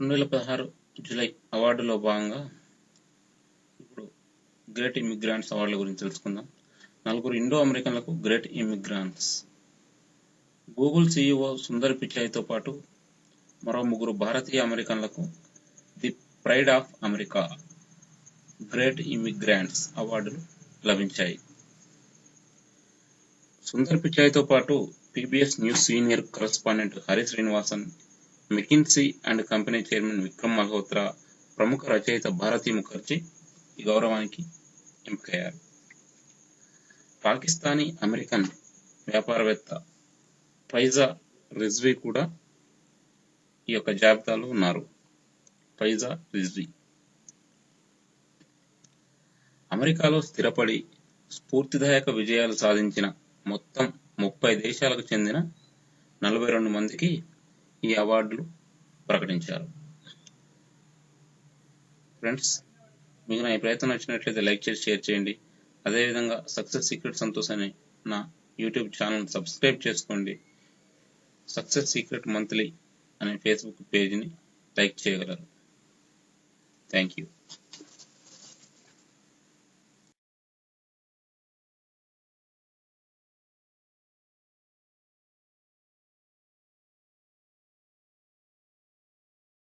రెండు వేల పదహారు జూలై అవార్డులో భాగంగా ఇప్పుడు గ్రేట్ ఇమిగ్రాంట్స్ అవార్డుల గురించి తెలుసుకుందాం. నలుగురు Indo అమెరికన్లకు great immigrants Google CEO Sundar పిచాయ్తో పాటు మరో ముగ్గురు భారతీయ అమెరికన్లకు the pride of America great immigrants అవార్డులు లభించాయి. సుందర్ పిచాయ్తో పాటు PBS news senior correspondent Hari Srinivasan McKinsey and company chairman Vikram Malhotra ప్రముఖ రచయిత భారతీ ముఖర్జీ ఈ గౌరవానికి ఎంపికయ్యారు. పాకిస్తానీ అమెరికన్ వ్యాపారవేత్త ఫైజా రిజ్వీ కూడా ఈ యొక్క జాబితాలో ఉన్నారు. ఫైజా రిజ్వీ. అమెరికాలో స్థిరపడి స్ఫూర్తిదాయక విజయాలు సాధించిన మొత్తం ముప్పై దేశాలకు చెందిన నలభై రెండు మందికి ఈ అవార్డులు ప్రకటించారు. ఫ్రెండ్స్ మీకు నా ఈ ప్రయత్నం నచ్చినట్లయితే లైక్ చేసి షేర్ చేయండి. అదేవిధంగా సక్సెస్ సీక్రెట్ సంతోష్ అనే నా యూట్యూబ్ ఛానల్ సబ్స్క్రైబ్ చేసుకోండి. సక్సెస్ సీక్రెట్ మంత్లీ అనే ఫేస్బుక్ పేజీని లైక్ చేయగలరు. Thank you